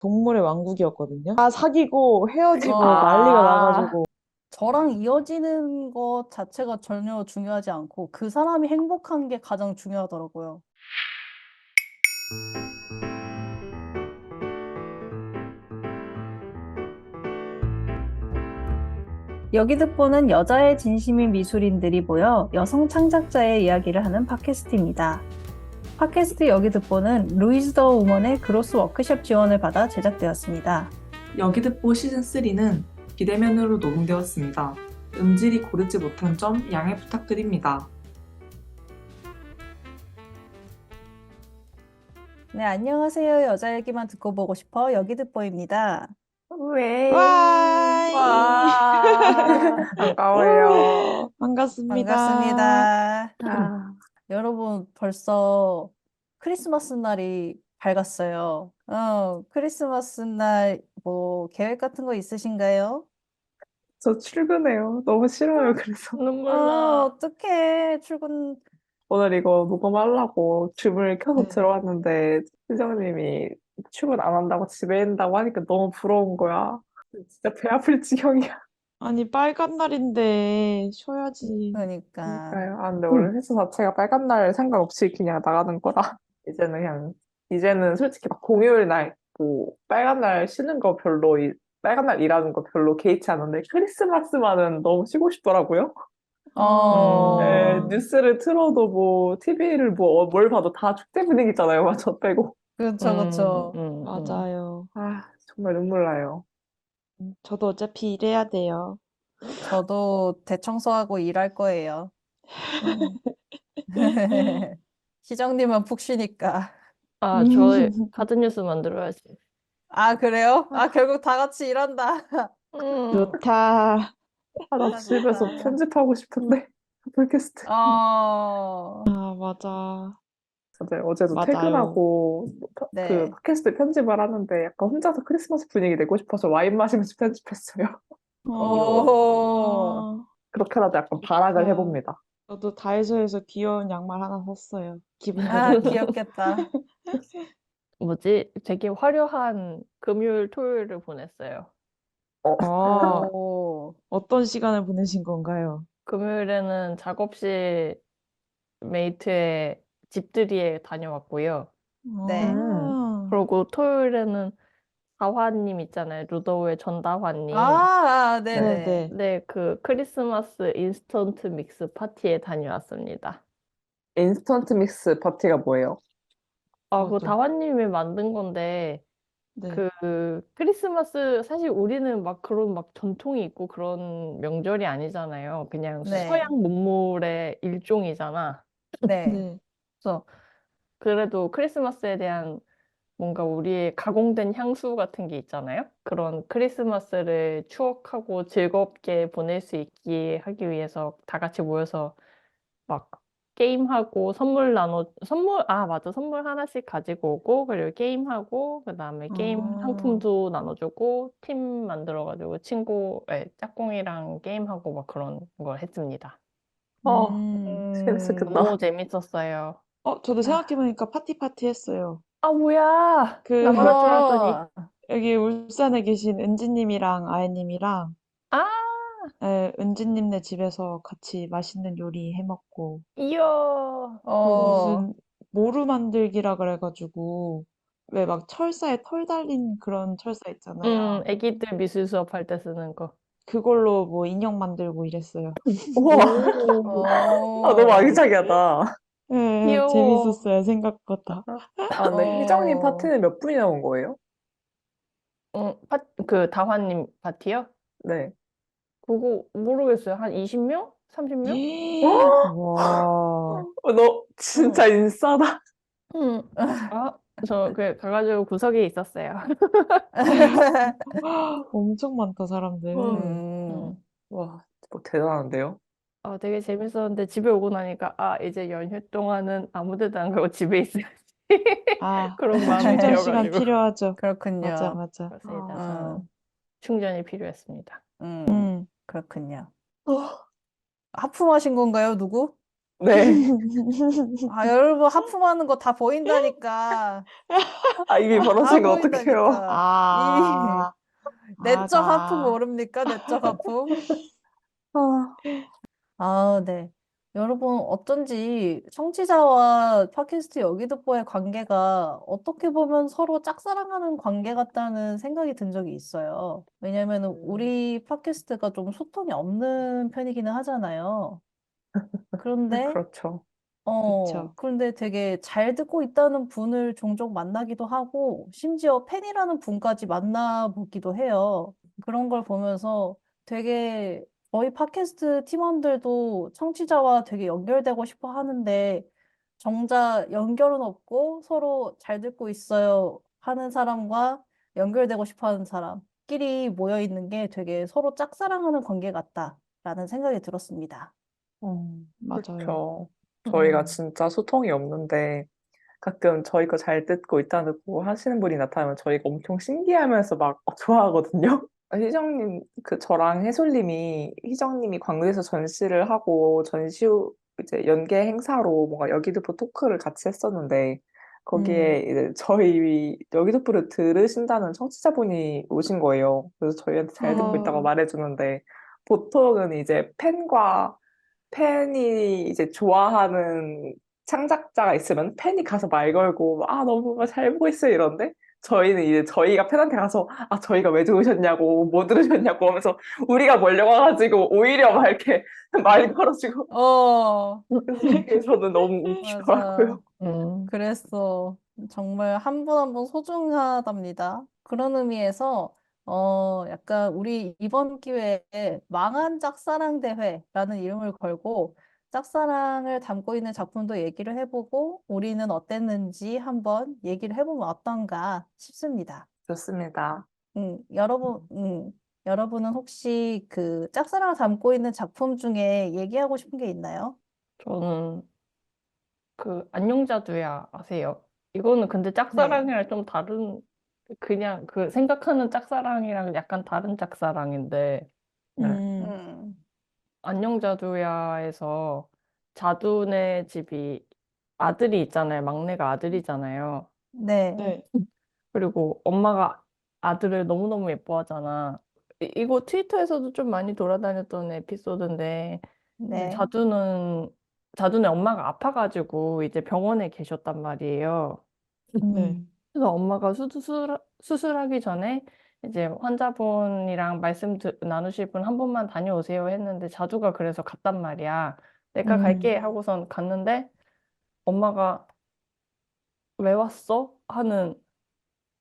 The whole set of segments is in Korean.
동물의 왕국이었거든요. 다 사귀고 헤어지고 아. 난리가 나가지고 저랑 이어지는 것 자체가 전혀 중요하지 않고 그 사람이 행복한 게 가장 중요하더라고요. 여기 듣보는 여자의 진심인 미술인들이 모여 여성 창작자의 이야기를 하는 팟캐스트입니다. 팟캐스트 여기 듣보는 루이즈 더 우먼의 그로스 워크숍 지원을 받아 제작되었습니다. 여기 듣보 시즌 3는 비대면으로 녹음되었습니다. 음질이 고르지 못한 점 양해 부탁드립니다. 네, 안녕하세요. 여자 얘기만 듣고 보고 싶어 여기 듣보입니다. 왜? 와이 반가워요. 반갑습니다. 반갑습니다. 아, 여러분, 벌써 크리스마스 날이 밝았어요. 어, 크리스마스 날 뭐 계획 같은 거 있으신가요? 저 출근해요. 너무 싫어요. 그래서 아, 어떡해. 출근 오늘 이거 녹음하려고 줌을 켜서 네. 들어왔는데 팀장님이 출근 안 한다고 집에 있다고 하니까 너무 부러운 거야. 진짜 배 아플 지경이야. 아니 빨간 날인데 쉬어야지. 그러니까. 그러니까요. 아, 근데 원래 회사 자체가 빨간 날 생각 없이 그냥 나가는 거라. 이제는 그냥, 이제는 솔직히 막 공휴일 날, 뭐, 빨간 날 쉬는 거 별로, 이- 빨간 날 일하는 거 별로 개의치 않은데, 크리스마스만은 너무 쉬고 싶더라고요. 어. 네, 뉴스를 틀어도 뭐, TV를 뭐, 뭘 봐도 다 축제 분위기잖아요. 막 저 빼고. 그쵸, 그쵸. 음, 음. 맞아요. 아, 정말 눈물 나요. 음, 저도 어차피 일해야 돼요. 저도 대청소하고 일할 거예요. 시정님은 푹 쉬니까. 아, 저 가든뉴스 만들어야지. 아, 그래요? 아, 결국 다 같이 일한다. 음. 좋다. 아, 나 집에서. 편집하고 싶은데. 팟캐스트. 어, 아 맞아. 맞아요. 어제 도 맞아요. 퇴근하고 파- 네. 그 팟캐스트 편집을 하는데 약간 혼자서 크리스마스 분위기 내고 싶어서 와인 마시면서 편집했어요. 오. 어, 그렇게라도 약간 발악을 어. 해봅니다. 저도 다이소에서 귀여운 양말 하나 샀어요. 기분 아. 귀엽겠다. 뭐지? 되게 화려한 금요일, 토요일을 보냈어요. 어, 오. 어떤 시간을 보내신 건가요? 금요일에는 작업실 메이트의 집들이에 다녀왔고요. 네. 아, 그리고 토요일에는 다화님 있잖아요. 루더우의 전다화님. 아, 네네. 네네. 네, 그 크리스마스 인스턴트 믹스 파티에 다녀왔습니다. 인스턴트 믹스 파티가 뭐예요? 아, 그 맞아. 다화님이 만든 건데, 네. 그 크리스마스 사실 우리는 막 그런 막 전통이 있고 그런 명절이 아니잖아요. 그냥 네. 서양 문물의 일종이잖아. 네. 네. 그래서 그래도 크리스마스에 대한 뭔가 우리의 가공된 향수 같은 게 있잖아요. 그런 크리스마스를 추억하고 즐겁게 보낼 수 있게 하기 위해서 다 같이 모여서 막 게임하고 선물 나눠 선물 아 맞아 선물 하나씩 가지고 오고 그리고 게임하고 그다음에 게임 아. 상품도 나눠주고 팀 만들어 가지고 친구 예, 짝꿍이랑 게임하고 막 그런 걸 했습니다. 어, 음. 재밌었겠다. 너무 재밌었어요. 어, 저도 생각해보니까 파티 파티 했어요. 아 뭐야? 그 나만 할 줄 알았더니. 어. 여기 울산에 계신 은지님이랑 아이님이랑 아 예, 은지님네 집에서 같이 맛있는 요리 해먹고 이야. 그 어. 무슨 모루 만들기라 그래가지고 왜 막 철사에 털 달린 그런 철사 있잖아요. 음, 애기들 미술 수업 할 때 쓰는 거. 그걸로 뭐 인형 만들고 이랬어요. 우와, 오. 아, 너무 아기자기하다. 예, 귀여워. 재밌었어요, 생각보다. 아, 근데 어. 희정님 파티는 몇 분이 나 온 거예요? 음, 파, 그 다화님 파티요? 네. 그거 모르겠어요. 한 20명? 30명? 와, 어, 너 진짜 인싸다. 음. 아, 저 그 가가지고 구석에 있었어요. 엄청 많다, 사람들. 음. 와, 뭐 대단한데요? 어, 되게 재밌었는데 집에 오고 나니까 아, 이제 연휴 동안은 아무 데도 안 가고 집에 있어야지. 아, 그런 마음이 충전 시간 들어가지고. 필요하죠. 그렇군요. 맞아, 맞아. 그렇습니다. 아. 저는 충전이 필요했습니다. 음, 음, 그렇군요. 어, 하품하신 건가요, 누구? 네. 아, 여러분 하품하는 거 다 보인다니까. 아, 이미 다 벌어진 거 어떡해요. 보인다니까. 아, 내적 하품 맞아. 모릅니까? 내적 하품? 아, 아, 네. 여러분, 어쩐지 청취자와 팟캐스트 여기듣보의 관계가 어떻게 보면 서로 짝사랑하는 관계 같다는 생각이 든 적이 있어요. 왜냐면 우리 팟캐스트가 좀 소통이 없는 편이기는 하잖아요. 그런데 그렇죠. 어, 그쵸. 그런데 되게 잘 듣고 있다는 분을 종종 만나기도 하고, 심지어 팬이라는 분까지 만나보기도 해요. 그런 걸 보면서 되게 저희 팟캐스트 팀원들도 청취자와 되게 연결되고 싶어 하는데, 정작 연결은 없고 서로 잘 듣고 있어요 하는 사람과 연결되고 싶어 하는 사람끼리 모여 있는 게 되게 서로 짝사랑하는 관계 같다라는 생각이 들었습니다. 음, 맞아요. 그렇죠. 저희가 음. 진짜 소통이 없는데 가끔 저희 거 잘 듣고 있다고 하시는 분이 나타나면 저희가 엄청 신기하면서 막 좋아하거든요. 희정님, 그 저랑 해솔님이 희정님이 광주에서 전시를 하고 전시 후 이제 연계 행사로 뭔가 여기드포 토크를 같이 했었는데 거기에 이제 저희 여기드포를 들으신다는 청취자분이 오신 거예요. 그래서 저희한테 잘 듣고 있다고 아. 말해주는데 보통은 이제 팬과 팬이 이제 좋아하는 창작자가 있으면 팬이 가서 말 걸고 아 너무 잘 보고 있어요 이런데 저희는 이제 저희가 팬한테 가서 아 저희가 왜 들으셨냐고 뭐 들으셨냐고 하면서 우리가 몰려가 가지고 오히려 막 이렇게 말 걸어주고 어, 그게 저는 너무 웃기더라고요. 음. 그랬어. 정말 한 분 한 분 소중하답니다. 그런 의미에서 어 약간 우리 이번 기회에 망한 짝사랑 대회라는 이름을 걸고 짝사랑을 담고 있는 작품도 얘기를 해보고 우리는 어땠는지 한번 얘기를 해보면 어떤가 싶습니다. 좋습니다. 음, 여러분, 음, 여러분은 혹시 그 짝사랑을 담고 있는 작품 중에 얘기하고 싶은 게 있나요? 저는 그 안녕자두야 아세요? 이거는 근데 짝사랑이랑 좀 다른 그냥 그 생각하는 짝사랑이랑 약간 다른 짝사랑인데 네. 안녕자두야에서 자두네 집이 아들이 있잖아요. 막내가 아들이잖아요. 네, 네. 그리고 엄마가 아들을 너무너무 예뻐하잖아. 이- 이거 트위터에서도 좀 많이 돌아다녔던 에피소드인데 이제 네, 자두는 자두네 엄마가 아파가지고 이제 병원에 계셨단 말이에요. 네. 음, 그래서 엄마가 수술, 수술하기 전에 이제 환자분이랑 말씀 드- 나누실 분한 분만 다녀오세요 했는데 자두가 그래서 갔단 말이야. 내가 음. 갈게 하고선 갔는데 엄마가 왜 왔어? 하는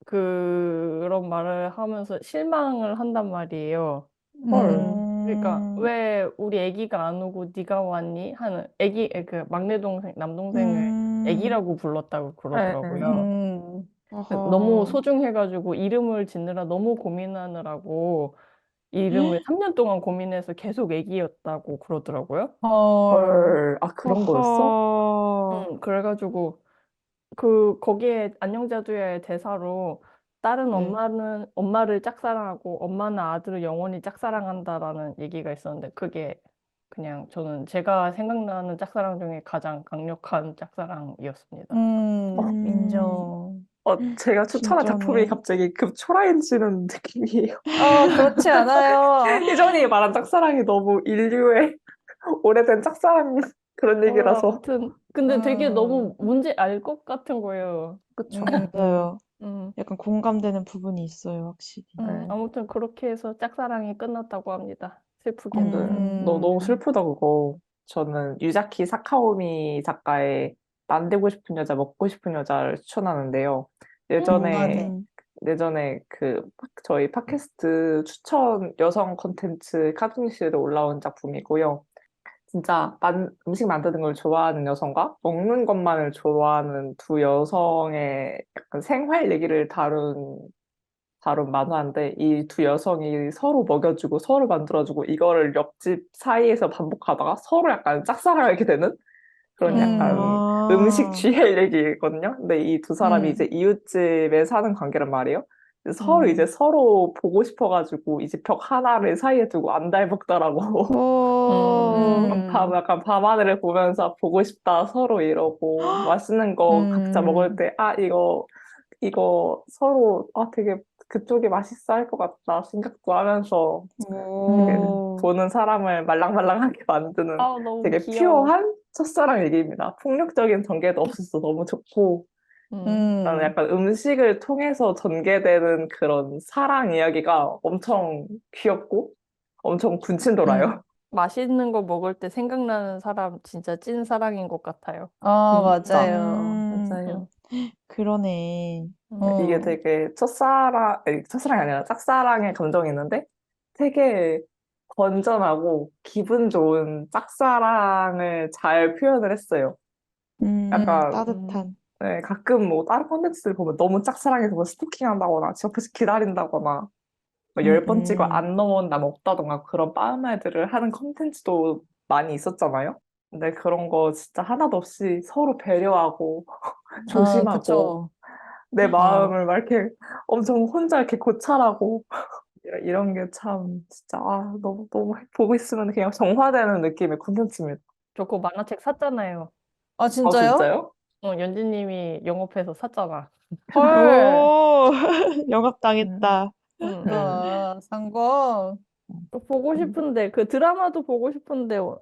그런 말을 하면서 실망을 한단 말이에요. 헐. 그러니까 음, 왜 우리 애기가 안 오고 네가 왔니? 하는 애기 그 막내 동생 남동생을 음, 애기라고 불렀다고 그러더라고요. 음, 너무 어허. 소중해가지고 이름을 짓느라 너무 고민하느라고 이름을 3 년 동안 고민해서 계속 애기였다고 그러더라고요. 헐, 헐, 아 그런 거였어? 어허. 응, 그래 가지고 그 거기에 안녕자두야의 대사로 딸은 네. 엄마는 엄마를 짝사랑하고 엄마는 아들을 영원히 짝사랑한다라는 얘기가 있었는데 그게 그냥 저는 제가 생각나는 짝사랑 중에 가장 강력한 짝사랑이었습니다. 음, 음. 어, 제가 추천한 작품이. 갑자기 급 초라해지는 느낌이에요. 어, 그렇지 않아요. 희정이 말한 짝사랑이 너무 인류의 오래된 짝사랑 그런 어, 얘기라서. 아무튼 근데 되게 음. 너무 뭔지 알 것 같은 거예요. 그쵸. 음, 맞아요. 음, 약간 공감되는 부분이 있어요, 확실히. 음, 네. 아무튼 그렇게 해서 짝사랑이 끝났다고 합니다. 슬프게도. 근데 음. 너 너무 슬프다 그거. 저는 유자키 사카오미 작가의 만들고 싶은 여자, 먹고 싶은 여자를 추천하는데요. 예전에 아. 음, 예전에 그 팟- 저희 팟캐스트 추천 여성 콘텐츠 카툰시에 올라온 작품이고요. 진짜 만, 음식 만드는 걸 좋아하는 여성과 먹는 것만을 좋아하는 두 여성의 약간 생활 얘기를 다룬 다룬 만화인데 이 두 여성이 서로 먹여주고 서로 만들어주고 이거를 옆집 사이에서 반복하다가 서로 약간 짝사랑하게 되는 그런 약간 아, 음식 취해 얘기거든요. 근데 이 두 사람이 음. 이제 이웃집에 사는 관계란 말이에요. 서로 음. 이제 서로 보고 싶어가지고 이제 벽 하나를 사이에 두고 안달복달하고 어, 오. 음. 밤, 약간 밤하늘을 보면서 보고 싶다 서로 이러고 맛있는 거 각자 음. 먹을 때 아 이거 이거 서로 아 되게 그쪽이 맛있어 할 것 같다 생각도 하면서 되게 오. 보는 사람을 말랑말랑하게 만드는 아, 너무 되게 귀여워. 퓨어한 첫사랑 얘기입니다. 폭력적인 전개도 없어서 너무 좋고 음. 음. 나는 약간 음식을 통해서 전개되는 그런 사랑 이야기가 엄청 귀엽고 엄청 군침 돌아요. 맛있는 거 먹을 때 생각나는 사람 진짜 찐 사랑인 것 같아요. 아, 진짜. 맞아요. 음. 맞아요. 그러네. 음. 어. 이게 되게 첫사랑, 아니, 첫사랑이 아니라 짝사랑의 감정이 있는데 되게 건전하고 기분 좋은 짝사랑을 잘 표현을 했어요. 음, 약간, 따뜻한. 네, 가끔 뭐 다른 콘텐츠를 보면 너무 짝사랑해서 뭐 스토킹한다거나 집 앞에서 기다린다거나 뭐열번 음, 찍어 음. 안 넘어온다면 없다던가 그런 빠음말들을 하는 콘텐츠도 많이 있었잖아요. 근데 그런 거 진짜 하나도 없이 서로 배려하고 아, 조심하고 그쵸. 내 어. 마음을 막 이렇게 엄청 혼자 이렇게 고찰하고 이런- 게 참 진짜 아 너무 너무 보고 있으면 그냥 정화되는 느낌의 콘텐츠입니다. 저 그거 만화책 샀잖아요. 아, 아 진짜요? 진짜요? 어, 연지님이 영업해서 샀잖아. 헐. 오, 영업당했다. 응. 아, 상공. 또 보고 싶은데 그 드라마도 보고 싶은데 어,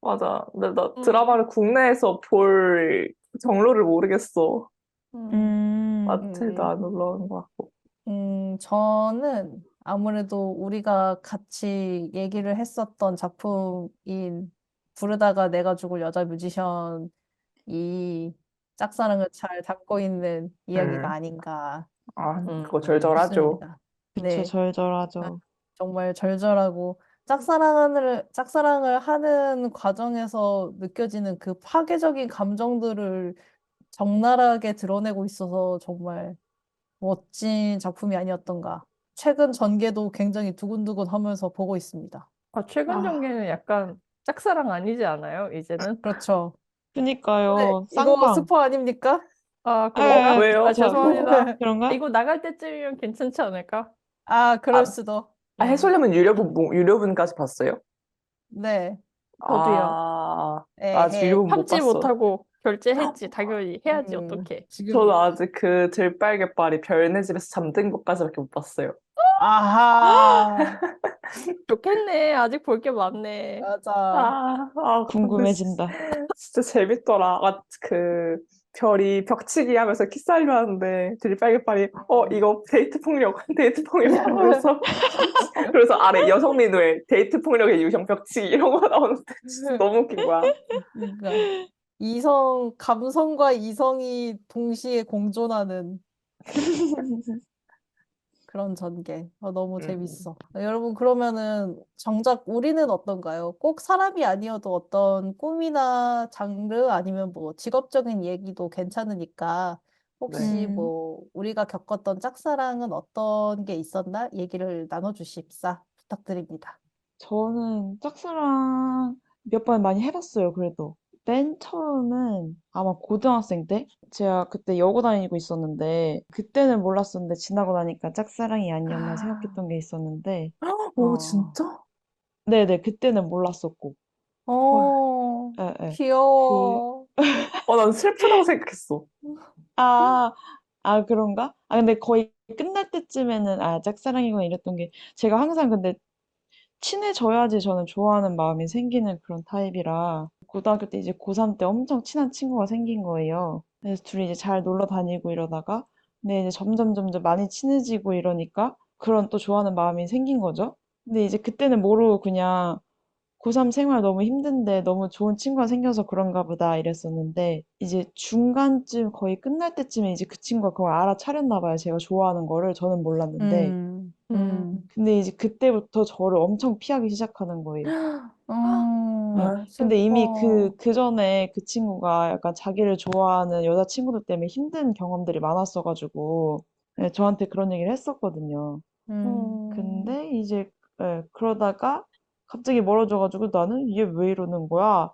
맞아. 근데 나 음. 드라마를 국내에서 볼 정로를 모르겠어. 음. 음, 마트에도 음. 안 올라오는 것 같고. 음, 저는 아무래도 우리가 같이 얘기를 했었던 작품인 부르다가 내가 죽을 여자 뮤지션이 짝사랑을 잘 담고 있는 이야기가 음. 아닌가 아 음, 그거 절절하죠. 싶습니다. 그쵸, 네, 절절하죠. 정말 절절하고 짝사랑을 짝사랑을 하는 과정에서 느껴지는 그 파괴적인 감정들을 적나라하게 드러내고 있어서 정말 멋진 작품이 아니었던가. 최근 전개도 굉장히 두근두근 하면서 보고 있습니다. 아, 최근 아. 전개는 약간 짝사랑 아니지 않아요? 이제는? 그렇죠. 그니까요, 네, 이거 쌍방. 스포 아닙니까? 아, 에, 그런가? 왜요? 아, 죄송합니다. 그런가? 이거 나갈 때쯤이면 괜찮지 않을까? 아, 그럴 아. 수도. 아 해설님은 유료분 뭐- 유료분까지 봤어요? 네. 저도요. 아, 에헤. 나 유료분 못 참지 봤어. 못하고 결제했지. 당연히 해야지, 음, 어떡해. 지금 저도 아직 그 들빨개빨이 별내 집에서 잠든 것까지밖에 못 봤어요. 아하. 좋겠네. 아직 볼 게 많네. 맞아. 아, 아, 근데 궁금해진다. 진짜 재밌더라. 아, 그 별이 벽치기 하면서 키스하려 하는데 들빨개빨이 어 이거 데이트 폭력, 데이트 폭력 하면서 그래서 아래 여성 민우의 데이트 폭력의 유형 벽치기 이런 거 나오는데 진짜 너무 웃긴 거야. 그러니까 이성, 감성과 이성이 동시에 공존하는 그런 전개. 어, 너무 음. 재밌어. 여러분, 그러면은 정작 우리는 어떤가요? 꼭 사람이 아니어도 어떤 꿈이나 장르 아니면 뭐 직업적인 얘기도 괜찮으니까 혹시 네. 뭐 우리가 겪었던 짝사랑은 어떤 게 있었나? 얘기를 나눠주십사 부탁드립니다. 저는 짝사랑 몇 번 많이 해봤어요, 그래도. 맨 처음은 아마 고등학생 때? 제가 그때 여고 다니고 있었는데, 그때는 몰랐었는데, 지나고 나니까 짝사랑이 아니었나 생각했던 게 있었는데, 오 어. 진짜? 네네, 그때는 몰랐었고. 어, 예, 예. 귀여워. 어, 난 슬프다고 생각했어. 아, 아, 그런가? 아, 근데 거의 끝날 때쯤에는, 아, 짝사랑이구나 이랬던 게, 제가 항상 근데 친해져야지 저는 좋아하는 마음이 생기는 그런 타입이라, 고등학교 때 이제 고3 때 엄청 친한 친구가 생긴 거예요. 그래서 둘이 이제 잘 놀러 다니고 이러다가, 근데 이제 점점 점점 많이 친해지고 이러니까, 그런 또 좋아하는 마음이 생긴 거죠. 근데 이제 그때는 모르고 그냥, 고3 생활 너무 힘든데 너무 좋은 친구가 생겨서 그런가 보다 이랬었는데 이제 중간쯤 거의 끝날 때쯤에 이제 그 친구가 그걸 알아차렸나 봐요. 제가 좋아하는 거를 저는 몰랐는데 음, 음. 음. 근데 이제 그때부터 저를 엄청 피하기 시작하는 거예요. 음, 네. 근데 이미. 그, 그 전에 그 친구가 약간 자기를 좋아하는 여자친구들 때문에 힘든 경험들이 많았어가지고 네, 저한테 그런 얘기를 했었거든요. 음, 근데 이제 예, 그러다가 갑자기 멀어져가지고 나는 얘 왜 이러는 거야?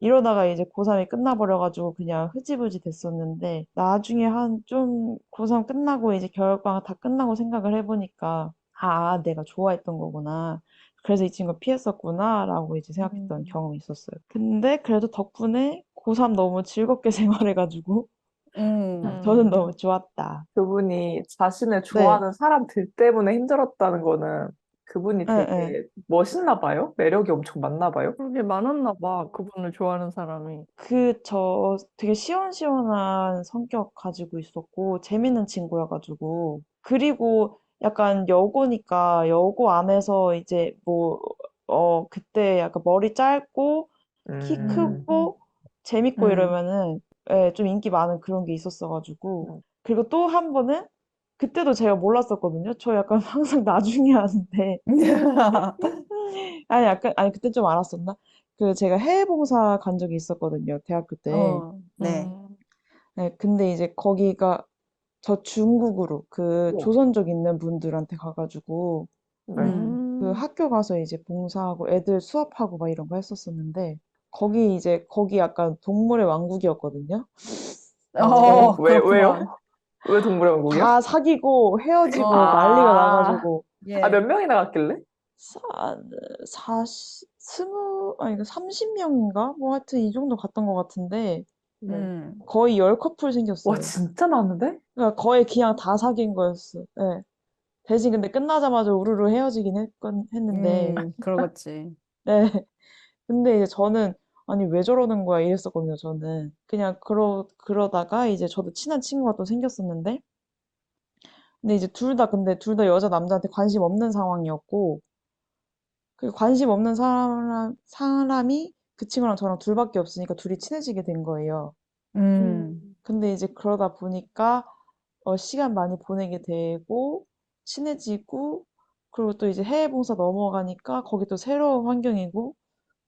이러다가 이제 고3이 끝나버려가지고 그냥 흐지부지 됐었는데 나중에 한 좀 고3 끝나고 이제 겨울방학 다 끝나고 생각을 해보니까 아 내가 좋아했던 거구나. 그래서 이 친구가 피했었구나 라고 이제 생각했던 음. 경험이 있었어요. 근데 그래도 덕분에 고3 너무 즐겁게 생활해가지고 음. 저는 음. 너무 좋았다. 그분이 자신을 네. 좋아하는 사람들 때문에 힘들었다는 거는 그분이 네, 되게 멋있나 봐요? 매력이 엄청 많나 봐요? 그게 많았나 봐. 그분을 좋아하는 사람이. 그 저 되게 시원시원한 성격 가지고 있었고 재밌는 친구여가지고 그리고 약간 여고니까 여고 안에서 이제 뭐 어 그때 약간 머리 짧고 키 음. 크고 재밌고 음. 이러면은 예, 좀 인기 많은 그런 게 있었어가지고 음. 그리고 또 한 번은 그때도 제가 몰랐었거든요. 저 약간 항상 나중에 하는데 아니 약간 아니 그때 좀 알았었나? 그 제가 해외 봉사 간 적이 있었거든요. 대학교 때. 어, 네. 음. 네, 근데 이제 거기가 저 중국으로 그. 조선족 있는 분들한테 가가지고 네. 음. 그 학교 가서 이제 봉사하고 애들 수업하고 막 이런 거 했었었는데 거기 이제 거기 약간 동물의 왕국이었거든요. 어, 왜, 그렇구만. 왜요? 왜 동물의 왕국이야? 다 사귀고 헤어지고 어. 난리가 아. 나가지고 예. 아, 몇 명이나 갔길래? 사, 사시, 스무, 아니, 그 30명인가? 뭐 하여튼 이 정도 갔던 것 같은데 네. 음. 거의 열 커플 생겼어요. 와, 진짜 많은데? 그러니까 거의 그냥 다 사귄 거였어. 네. 대신 근데 끝나자마자 우르르 헤어지긴 했건, 했는데, 음, 그러겠지. 네. 근데 이제 저는, 아니, 왜 저러는 거야? 이랬었거든요, 저는. 그냥 그러, 그러다가 이제 저도 친한 친구가 또 생겼었는데, 근데 이제 둘 다, 근데 둘 다 여자, 남자한테 관심 없는 상황이었고, 그 관심 없는 사람, 사람이 그 친구랑 저랑 둘밖에 없으니까 둘이 친해지게 된 거예요. 음. 근데 이제 그러다 보니까 어, 시간 많이 보내게 되고 친해지고 그리고 또 이제 해외 봉사 넘어가니까 거기 또 새로운 환경이고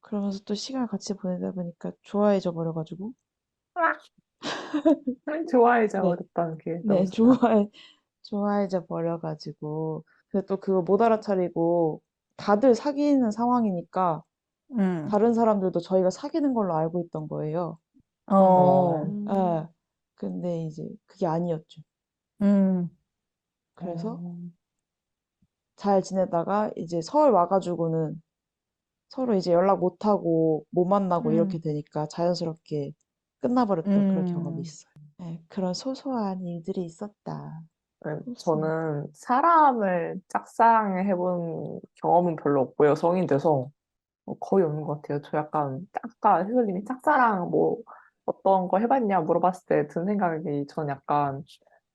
그러면서 또 시간을 같이 보내다 보니까 좋아해져 버려가지고 좋아해져 네. 버렸다는 게 네. 좋아해 좋아해져 버려가지고 근데 또 그거 못 알아차리고 다들 사귀는 상황이니까 음. 다른 사람들도 저희가 사귀는 걸로 알고 있던 거예요. 어. 음. 예. 근데 이제 그게 아니었죠. 음. 그래서 어. 잘 지내다가 이제 서울 와가지고는 서로 이제 연락 못 하고 못 만나고 음. 이렇게 되니까 자연스럽게 끝나버렸던 그런 경험이 음. 있어요. 네, 그런 소소한 일들이 있었다. 네. 저는 사람을 짝사랑을 해본 경험은 별로 없고요. 성인 돼서 어, 거의 없는 것 같아요. 저 약간 아까 혜솔님이 짝사랑 뭐 어떤 거 해봤냐 물어봤을 때 든 생각이 저는 약간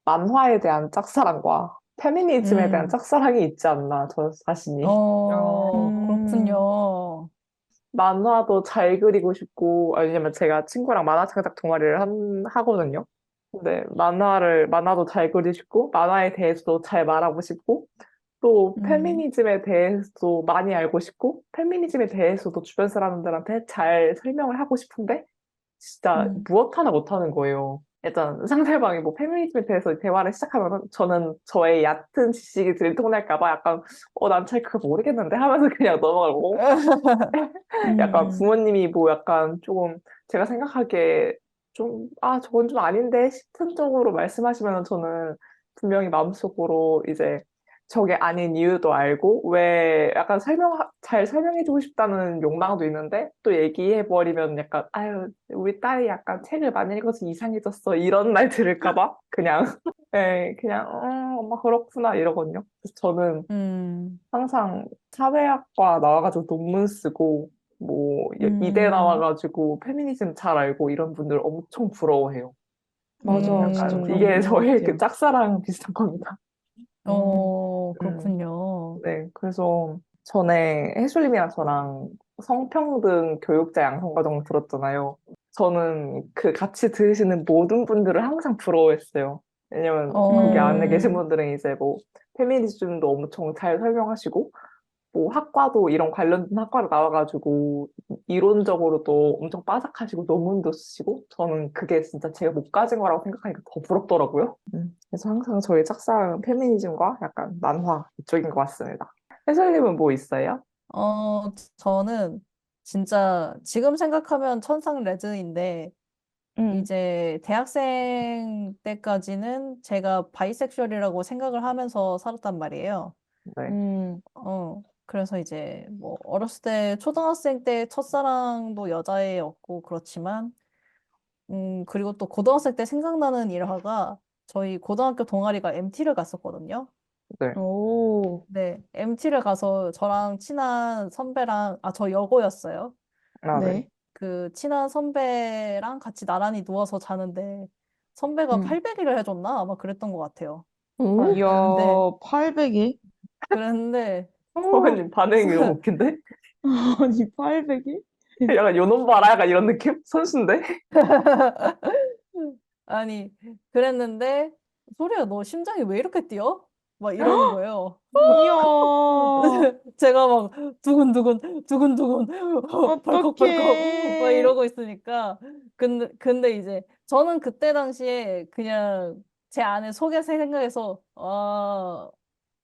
만화에 대한 짝사랑과 페미니즘에 대한 음. 짝사랑이 있지 않나 저 자신이. 어, 음. 그렇군요. 만화도 잘 그리고 싶고, 아, 왜냐면 제가 친구랑 만화 창작 동아리를 한, 하거든요. 근데 만화를, 만화도 잘 그리고 싶고, 만화에 대해서도 잘 말하고 싶고, 또 음. 페미니즘에 대해서도 많이 알고 싶고, 페미니즘에 대해서도 주변 사람들한테 잘 설명을 하고 싶은데, 진짜 음. 무엇 하나 못하는 거예요. 일단 상대방이 뭐 페미니즘에 대해서 대화를 시작하면 저는 저의 얕은 지식이 들통날까 봐 약간 어, 난 잘 그거 모르겠는데? 하면서 그냥 넘어가고. 약간 음. 부모님이 뭐 약간 조금 제가 생각하기에 좀, 아, 저건 좀 아닌데? 싶은 쪽으로 말씀하시면 저는 분명히 마음속으로 이제 저게 아닌 이유도 알고 왜 약간 설명, 잘 설명해주고 싶다는 욕망도 있는데 또 얘기해버리면 약간, 아유, 우리 딸이 약간 책을 많이 읽어서 이상해졌어. 이런 말 들을까봐 그냥, 예, 그냥, 어, 엄마 그렇구나 이러거든요. 그래서 저는 음. 항상 사회학과 나와가지고 논문 쓰고 뭐 음. 이대 나와가지고 페미니즘 잘 알고 이런 분들 엄청 부러워해요. 맞아, 음. 이게 것 저의. 그 짝사랑 비슷한 겁니다. 어, 음. 그렇군요. 네, 그래서 전에 해솔님이랑 저랑 성평등 교육자 양성과정 들었잖아요. 저는 그 같이 들으시는 모든 분들을 항상 부러워했어요. 왜냐면 거기 안에 음. 계신 분들은 이제 뭐 페미니즘도 엄청 잘 설명하시고 뭐 학과도 이런 관련된 학과를 나와가지고 이론적으로도 엄청 빠삭하시고 논문도 쓰시고 저는 그게 진짜 제가 못 가진 거라고 생각하니까 더 부럽더라고요. 음, 그래서 항상 저희 짝사랑은 페미니즘과 약간 만화 이쪽인 것 같습니다. 해설님은 뭐 있어요? 어, 저는 진짜 지금 생각하면 천상 레즈인데 음. 이제 대학생 때까지는 제가 바이섹슈얼이라고 생각을 하면서 살았단 말이에요. 네. 음. 어, 그래서 이제 뭐 어렸을 때 초등학생 때 첫사랑도 여자애였고 그렇지만 음 그리고 또 고등학생 때 생각나는 일화가 저희 고등학교 동아리가 MT를 갔었거든요. 네. 오. 네, MT를 가서 저랑 친한 선배랑 아 저 여고였어요. 아, 네. 네. 그 친한 선배랑 같이 나란히 누워서 자는데 선배가 음. 800일을 해줬나? 아마 그랬던 것 같아요. 음? 이야, 네. 800이? 그랬는데 선배님 반응이 너무 웃긴데? 아니, 800이? 약간 요놈 봐라 약간 이런 느낌? 선수인데? 아니 그랬는데 소리야 너 심장이 왜 이렇게 뛰어? 막 이러는 거예요. 이야. 제가 막 두근두근 두근두근 벌컥벌컥 막 어떡해. 이러고 있으니까 근데 근데 이제 저는 그때 당시에 그냥 제 안에 속에서 생각해서 아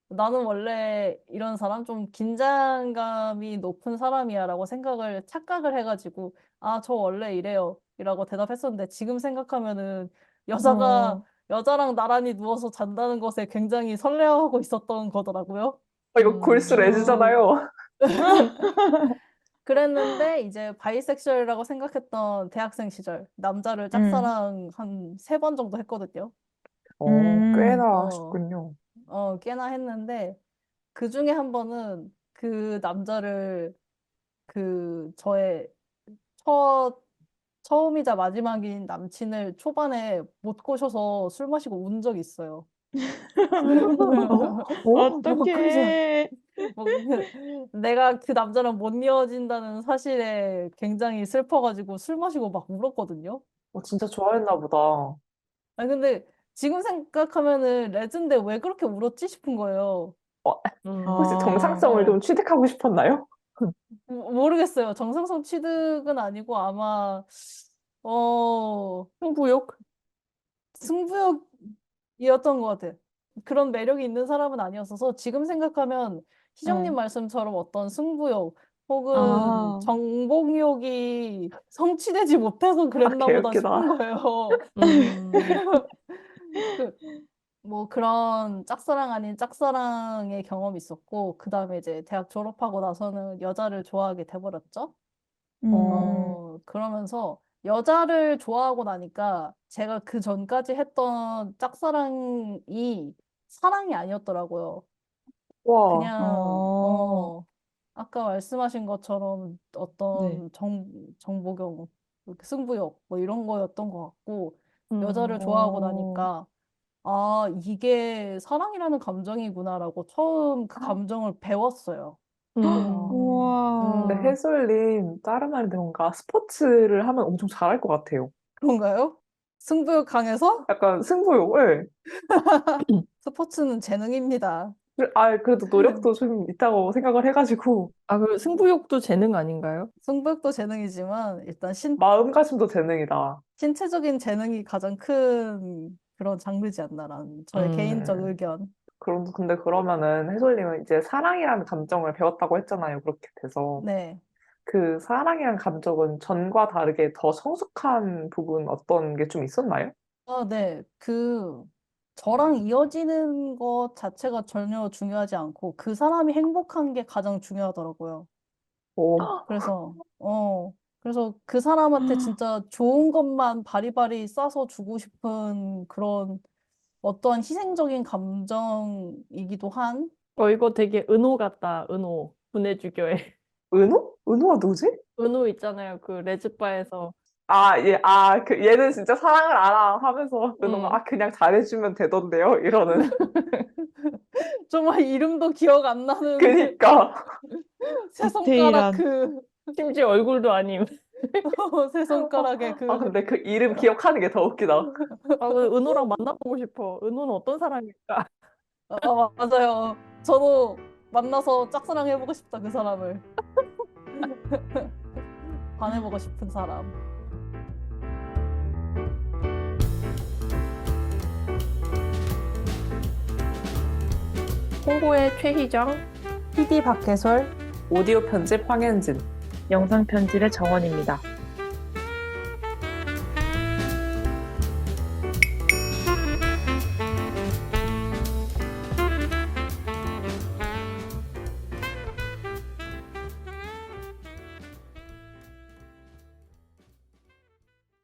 나는 원래 이런 사람 좀 긴장감이 높은 사람이야라고 생각을 착각을 해가지고 아 저 원래 이래요 이라고 대답했었는데 지금 생각하면은 여자가 어. 여자랑 나란히 누워서 잔다는 것에 굉장히 설레어하고 있었던 거더라고요. 어, 이거 음. 골수 레즈잖아요. 그랬는데 이제 바이섹슈얼이라고 생각했던 대학생 시절 남자를 짝사랑 한 세 번 정도 했거든요. 어, 음. 꽤나 어. 하셨군요. 어, 꽤나 했는데 그 중에 한 번은 그 남자를 그 저의 첫 처음이자 마지막인 남친을 초반에 못 꼬셔서 술 마시고 운 적이 있어요. 어떡해. 뭐 그- 내가 그 남자랑 못 이어진다는 사실에 굉장히 슬퍼 가지고 술 마시고 막 울었거든요. 어, 진짜 좋아했나 보다. 아니 근데 지금 생각하면은 레전드 왜 그렇게 울었지 싶은 거예요. 음. 혹시 아. 정상성을 좀 취득하고 싶었나요? 모- 모르겠어요. 정상성 취득은 아니고 아마 어 승부욕? 승부욕이었던 것 같아. 그런 매력이 있는 사람은 아니었어서 지금 생각하면 희정님 네. 말씀처럼 어떤 승부욕 혹은 아. 정복욕이 성취되지 못해서 그랬나 보다 개웃기다. 싶은 거예요. 음. 그, 뭐 그런 짝사랑 아닌 짝사랑의 경험이 있었고 그다음에 이제 대학 졸업하고 나서는 여자를 좋아하게 돼 버렸죠. 음. 어, 그러면서 여자를 좋아하고 나니까 제가 그 전까지 했던 짝사랑이 사랑이 아니었더라고요. 와, 그냥 어. 어, 아까 말씀하신 것처럼 어떤 네. 정, 정보경, 승부욕 뭐 이런 거였던 것 같고 음. 여자를 좋아하고 어. 나니까 아, 이게 사랑이라는 감정이구나라고 처음 그 감정을 배웠어요. 음. 우와. 근데 해솔님 다른 말인데 뭔가 스포츠를 하면 엄청 잘할 것 같아요. 그런가요? 승부욕 강해서 약간 승부욕, 예. 스포츠는 재능입니다. 그래- 아, 그래도 노력도 좀 있다고 생각을 해가지고 아, 그 승부욕도 재능 아닌가요? 승부욕도 재능이지만 일단 신, 마음가짐도 재능이다. 신체적인 재능이 가장 큰 그런 장르지 않나라는 저의 음. 개인적 의견. 그럼 근데 그러면은 해솔님은 이제 사랑이라는 감정을 배웠다고 했잖아요. 그렇게 돼서 네. 그 사랑이라는 감정은 전과 다르게 더 성숙한 부분 어떤 게 좀 있었나요? 아, 네. 그 저랑 이어지는 것 자체가 전혀 중요하지 않고 그 사람이 행복한 게 가장 중요하더라고요. 오, 그래서 어 그래서 그 사람한테 진짜 좋은 것만 바리바리 싸서 주고 싶은 그런 어떠한 희생적인 감정이기도 한 어, 이거 되게 은호 같다. 은호. 분해주교의. 은호? 은호가 누구지? 은호 있잖아요. 그 레즈바에서. 아, 얘, 아, 그, 얘는 진짜 사랑을 알아 하면서 은호가 음. 아, 그냥 잘해주면 되던데요? 이러는. 정말 이름도 기억 안 나는 그니까. 세 디테일한. 손가락 그 심지어 얼굴도 아님. 세 손가락에 그 아, 근데 그 이름 기억하는 게 더 웃기다. 아, 그 은호랑 만나보고 싶어. 은호는 어떤 사람일까? 아, 맞아요. 저도 만나서 짝사랑 해보고 싶다 그 사람을 반해보고 싶은 사람. 홍보의 최희정. PD 박해솔 오디오 편집 황현진. 영상 편집의 정원입니다.